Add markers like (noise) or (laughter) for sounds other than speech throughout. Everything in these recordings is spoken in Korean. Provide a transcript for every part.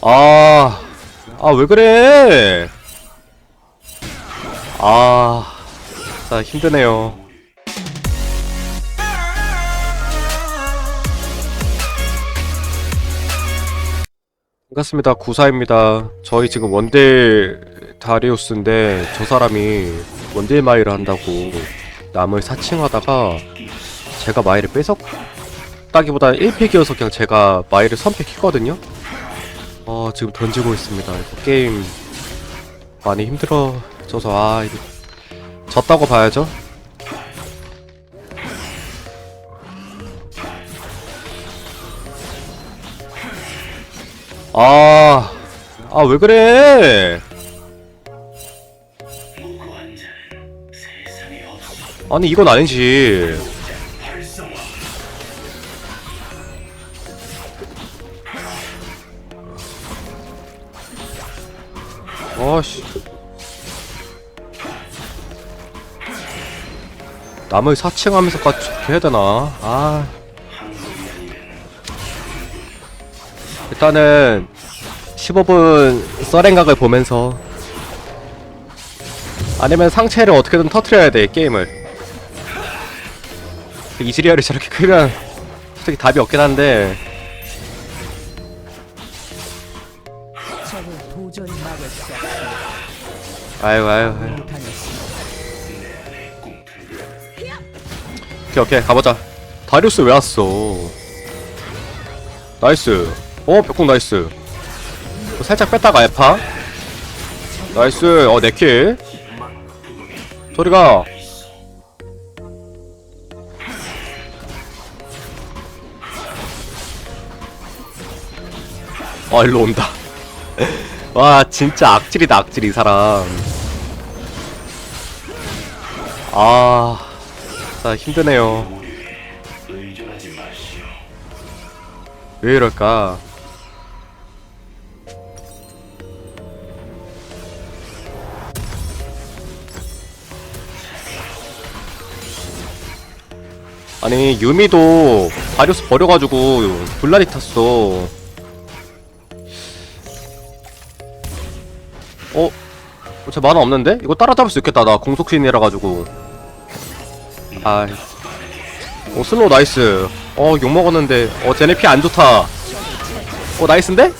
아, 아, 왜 그래? 아, 진짜 힘드네요. 반갑습니다. 구사입니다. 저희 지금 원딜 다리우스인데 저 사람이 원딜 마이를 한다고 남을 사칭하다가 제가 마이를 뺏었다기보다 1픽이어서 그냥 제가 마이를 선픽했거든요. 어 지금 던지고 있습니다. 이거 게임 많이 힘들어져서 아 이거 졌다고 봐야죠. 아, 아 왜 그래? 아니 이건 아니지. 아씨. 남을 사칭하면서까지 해야 되나? 아. 일단은 15분 썰행각을 보면서 아니면 상체를 어떻게든 터트려야 돼 게임을 이즈리얼이 저렇게 크면 솔직히 답이 없긴 한데 아유 아유 아유 오케이 오케이 가보자. 다리우스 왜 왔어? 나이스. 어 벽공 나이스. 어, 살짝 뺐다가 에파? 나이스. 어 네킬. 소리가. 아 일로 온다 와 진짜 악질이다 악질 이 사람. 아 진짜 힘드네요. 왜 이럴까? 아니 유미도 바리우스 버려가지고 블라디 탔어. 어? 제 만화 없는데? 이거 따라잡을 수 있겠다 나 공속신이라 가지고 아, 어 슬로우 나이스. 어 욕 먹었는데, 어 쟤네 피 안 좋다. 어 나이스인데?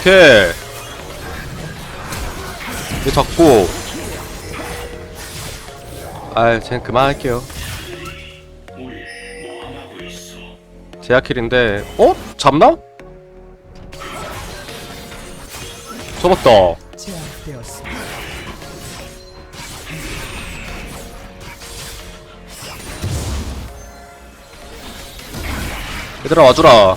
오케이. 이거 잡고. 아, 쟤는 그만할게요. 제아킬인데, 어? 잡나? 제압되었습니다 얘들아 와주라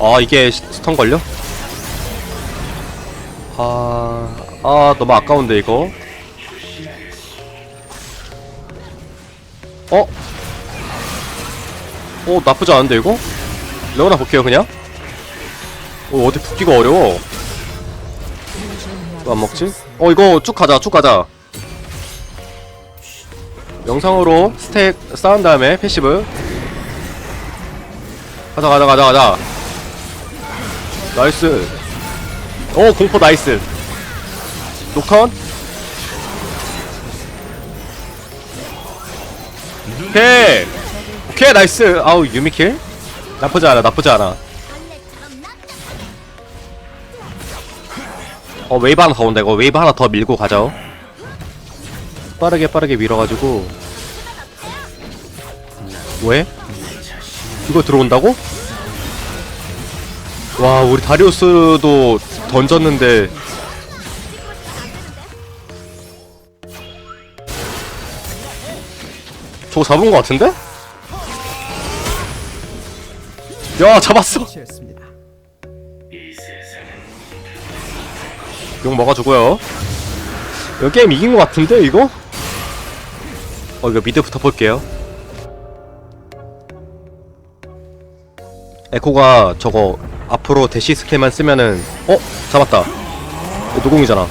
아 이게 시- 스턴 걸려? 아... 아 너무 아까운데 이거 어? 어 나쁘지 않은데 이거? 레오나 볼게요 그냥. 어 어디 붙기가 어려워. 왜안 먹지? 어 이거 쭉 가자 쭉 가자. 영상으로 스택 쌓은 다음에 패시브. 가자 가자 가자 가자. 나이스. 오 공포 나이스. 녹턴? 오케이 오케이 나이스. 아우 유미킬? 나쁘지 않아 나쁘지 않아. 어 웨이브 하나 더 온다 이거. 웨이브 하나 더 밀고 가죠 빠르게 빠르게 밀어가지고. 왜? 이거 들어온다고? 와 우리 다리우스도 던졌는데. 저거 잡은 거 같은데? 야 잡았어. 욕 먹어주고요. 이거 게임 이긴 거 같은데 이거? 어 이거 미드부터 볼게요. 에코가 저거 앞으로 대시 스킬만 쓰면은 어? 잡았다. 이거 노공이잖아.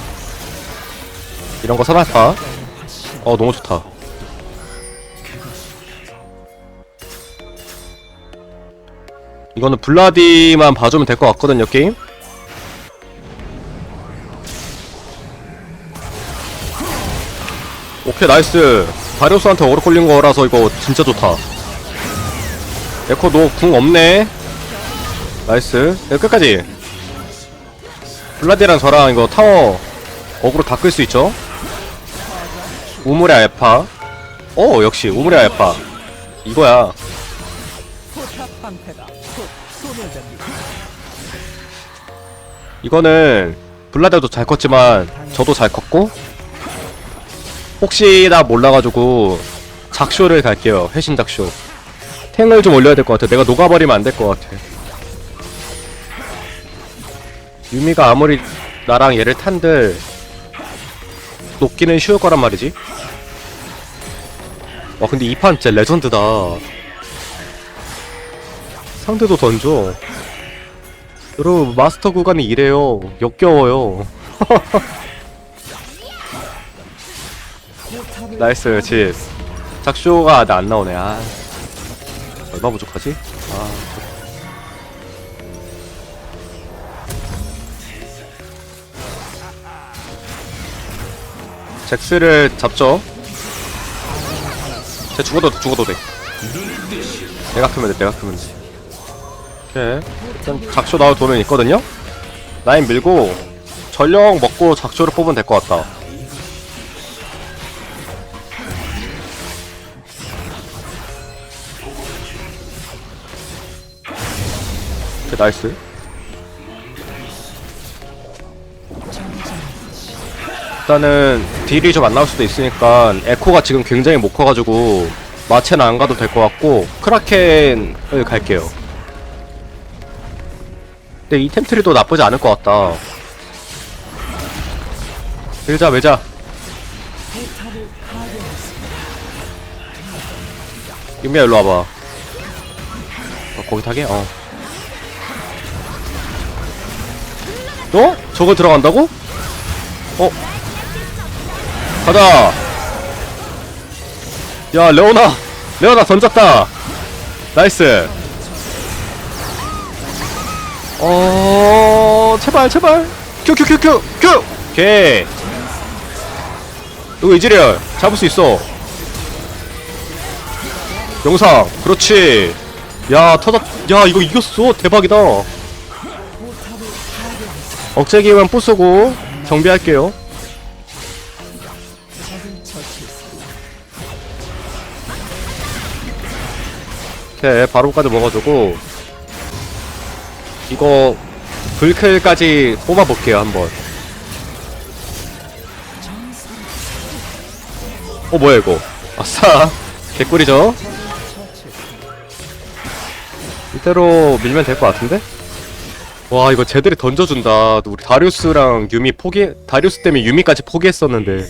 이런 거 선할까? 어 너무 좋다 이거는 블라디만 봐주면 될 것 같거든요 게임. 오케이 나이스. 바리오스한테 어그로 걸린 거라서 이거 진짜 좋다. 에코 너 궁 없네. 나이스. 이거 끝까지. 블라디랑 저랑 이거 타워 어그로 다 끌 수 있죠? 우물의 알파. 오 역시 우물의 알파. 이거야 곧 소멸됩니다. 이거는 블라디도 잘 컸지만 저도 잘 컸고 혹시나 몰라가지고 작쇼를 갈게요. 회신 작쇼. 탱을 좀 올려야 될 것 같아 내가 녹아버리면 안 될 것 같아. 유미가 아무리 나랑 얘를 탄들 녹기는 쉬울 거란 말이지. 와 근데 이 판 진짜 레전드다 상대도 던져. 여러분 마스터 구간이 이래요. 역겨워요. (laughs) 나이스 집. 작쇼가 나 안 나오네. 아. 얼마 부족하지? 아 저- 잭스를 잡죠? 쟤 죽어도 죽어도 돼. 내가 크면 돼 내가 크면 돼 오케이 일단 작쇼 나올 돈은 있거든요? 라인 밀고 전력 먹고 작쇼를 뽑으면 될 것 같다. 오케이 나이스. 일단은 딜이 좀 안 나올 수도 있으니까 에코가 지금 굉장히 못 커가지고 마체는 안 가도 될 것 같고 크라켄을 갈게요 근데 이 템트리도 나쁘지 않을 것 같다 밀자 파괴했습니다. 윤미야 일로 와봐 어, 거기 타게? 어 어? 저거 들어간다고? 어? 가자 야 레오나 레오나 던졌다 나이스 어 제발 제발. 큐큐큐큐 큐! 오케이. 이거 이즈리얼? 잡을 수 있어. 영상. 그렇지. 야 터졌 야 이거 이겼어. 대박이다. 억제기만 부수고 정비할게요. 오케이 바로까지 먹어주고 이거 불클까지 뽑아볼게요 한번. 어 뭐야 이거? 아싸. (laughs) 개꿀이죠? 이대로 밀면 될 것 같은데? 와 이거 쟤들이 던져준다. 우리 다리우스랑 유미 포기 다리우스 때문에 유미까지 포기했었는데.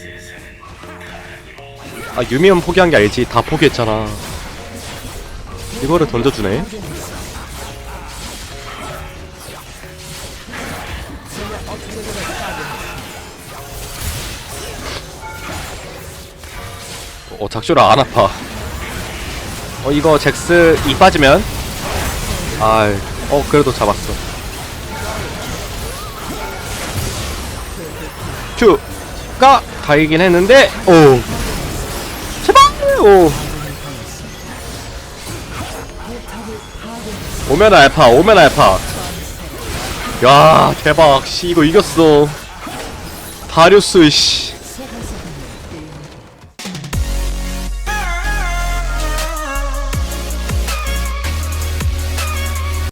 아 유미만 포기한 게 아니지. 다 포기했잖아. 이거를 던져주네 어 작쇼라 안 아파. 어 이거 잭스 이 빠지면? 아어 그래도 잡았어. 큐가 다이긴 했는데 오. 제발! 오. 오면 알파 오면 알파. 야 대박. 씨 이거 이겼어. 다리우스 씨